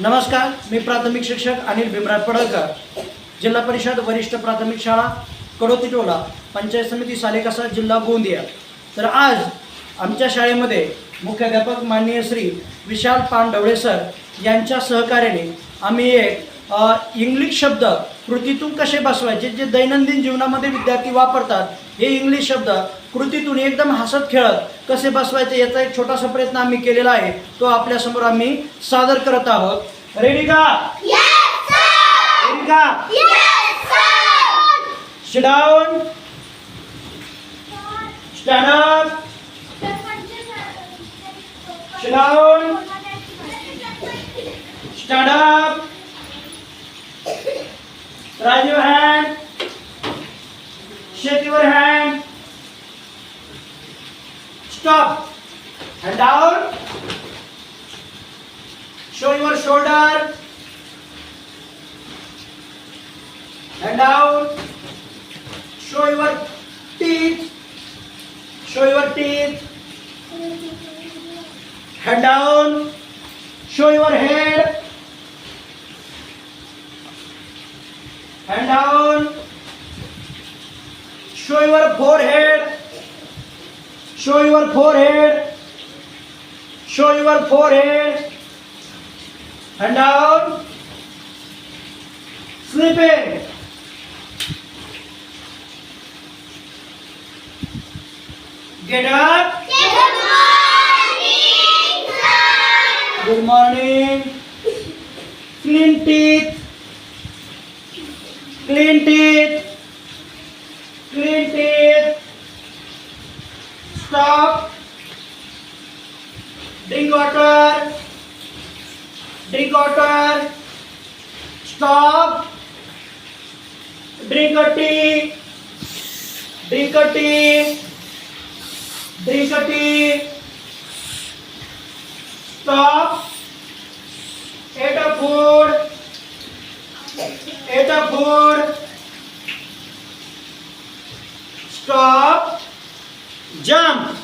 नमस्कार मी प्राथमिक शिक्षक अनिल भीमराज पडळकर. जिल्हा परिषद वरिष्ठ प्राथमिक शाळा कडोतीटोला पंचायत समिती सालेकसा जिल्हा गोंदिया. तर आज आमच्या शाळेमध्ये मुख्याध्यापक माननीय श्री विशाल पानढवळे सर यांच्या सहकार्याने आम्ही एक इंग्लिश शब्द कृतीतून कसे बसवायचे? जे दैनंदिन जीवनामध्ये विद्यार्थी वापरतात हे इंग्लिश शब्द कृतीतून एकदम हसत खेळत कसे बसवायचे याचा एक छोटासा प्रयत्न आम्ही केलेला आहे. तो आपल्यासमोर आम्ही सादर करत आहोत. रेडी का? Ready. Stand up. Sit down. Raise your hand. Shake your hand. Stop. Hand down. Show your shoulder. Hand down. Show your teeth. Show your teeth. Hand down. Show your head. Hand down. Show your forehead. Show your forehead. Show your forehead. Hand down. Sleeping. Get up. Good morning. Clean teeth. Clean teeth. Clean teeth. Stop. Drink water. Drink water. Stop. Drink a tea. Drink a tea. Drink a tea. Stop. Eat a food. Eat a food. Stop. Jump.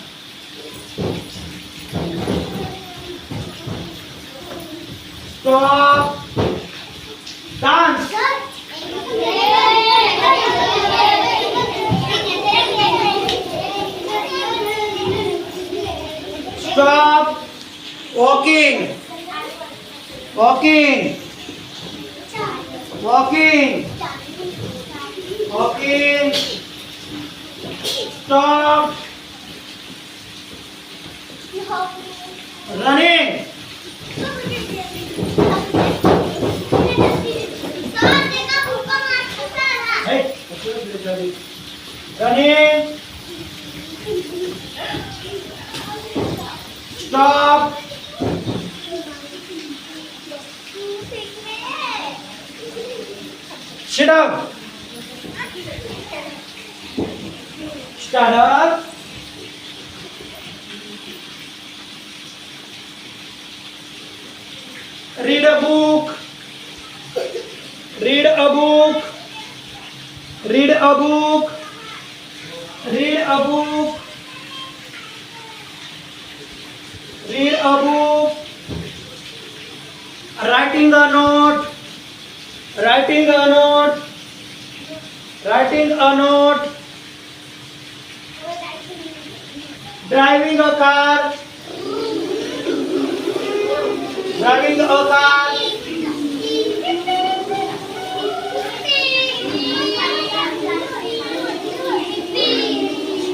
Stop. Dance. Stop. Walking. Walking. Walking. Walking. Stop. Running. Hey. Running. Stop. Sit down. Stand. Read a book. Read a book. Read a book. Read a book. Read a book. Writing a note. Writing a note. Writing a note. Driving a car. Driving a car.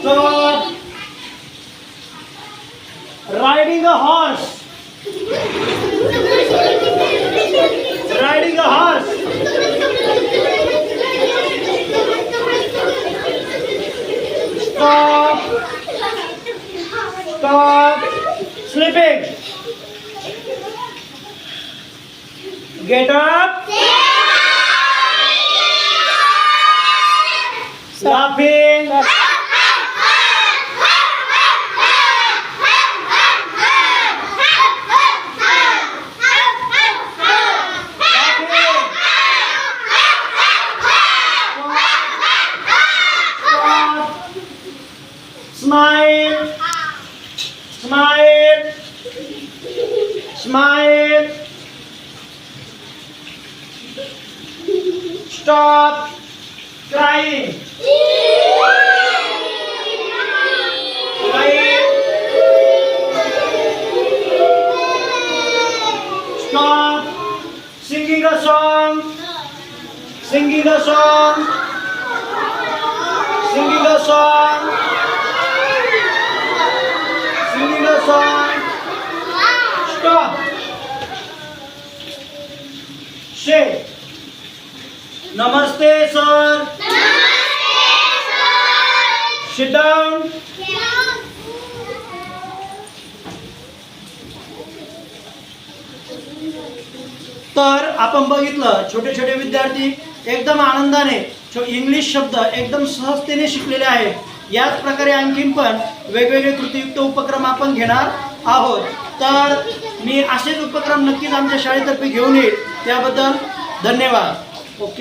Stop. Riding a horse. Riding a horse. Sleeping. Get up. Laughing. Laughing. Smile. Smile. Stop crying. Stop singing a song. Singing a song. Singing a song. Stop. Say. Namaste, sir. Sit down. तर आपण बघितलं छोटे छोटे विद्यार्थी एकदम आनंदाने English शब्द एकदम सहजतेने शिकलेले आहेत याच प्रकारे आणखीन पण वेगवेगळे कृतीयुक्त उपक्रम आपण घेणार आहोत. तर मी असेच उपक्रम नक्कीच आमच्या शाळेतर्फे घेऊन येईल. त्याबद्दल धन्यवाद. ओके.